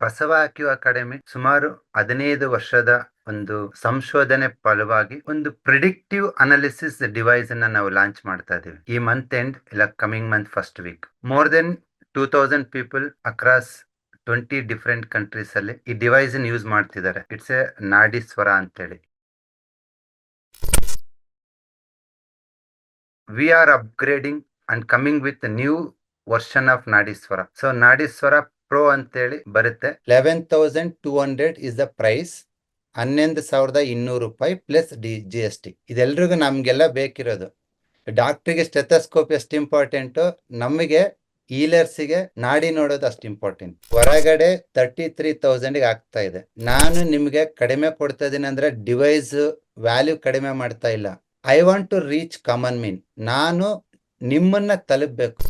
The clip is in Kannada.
ಬಸವ ಅಕ್ಯೂ ಅಕಾಡೆಮಿ ಸುಮಾರು ಹದಿನೈದು ವರ್ಷದ ಒಂದು ಸಂಶೋಧನೆ ಫಲವಾಗಿ ಒಂದು ಪ್ರಿಡಿಕ್ಟಿವ್ ಅನಾಲಿಸಿಸ್ ಡಿವೈಸ್ ಅನ್ನ ನಾವು ಲಾಂಚ್ ಮಾಡ್ತಾ ಇದೀವಿ ಈ ಮಂತ್ ಎಂಡ್ ಇಲ್ಲ coming month first week more then two thousand people across twenty different countries ಅಲ್ಲಿ ಈ ಡಿವೈಸ್ ಯೂಸ್ ಮಾಡ್ತಿದ್ದಾರೆ. ಇಟ್ಸ್ ಎ ನಾಡಿ ಸ್ವರ ಅಂತೇಳಿ. We are upgrading and coming with new version of Nadishwara so Nadishwara pro ಅಂತೇಳಿ ಬರುತ್ತೆ. Eleven thousand two hundred is the price ಹನ್ನೊಂದು ಸಾವಿರದ ಇನ್ನೂರು ರೂಪಾಯಿ plus D G S T ಇದೆಲ್ರಿಗೂ ನಮ್ಗೆಲ್ಲ ಬೇಕಿರೋದು. ಡಾಕ್ಟ್ರಿಗೆ ಸ್ಟೆಥಸ್ಕೋಪ್ ಎಷ್ಟು ಇಂಪಾರ್ಟೆಂಟು ನಮಗೆ ಈಲರ್ಸಿಗೆ ನಾಡಿ ನೋಡೋದು ಅಷ್ಟು ಇಂಪಾರ್ಟೆಂಟ್ ಹೊರಗಡೆ ತರ್ಟಿ ತ್ರೀ ತೌಸಂಡ್ಗೆ ಆಗ್ತಾ ಇದೆ. ನಾನು ನಿಮಗೆ ಕಡಿಮೆ ಕೊಡ್ತಾ ಇದ್ದೀನಿ ಅಂದ್ರೆ ಡಿವೈಸ್ ವ್ಯಾಲ್ಯೂ ಕಡಿಮೆ ಮಾಡ್ತಾ ಇಲ್ಲ. I want to reach common mean ನಾನು ನಿಮ್ಮನ್ನ ತಲುಪಬೇಕು.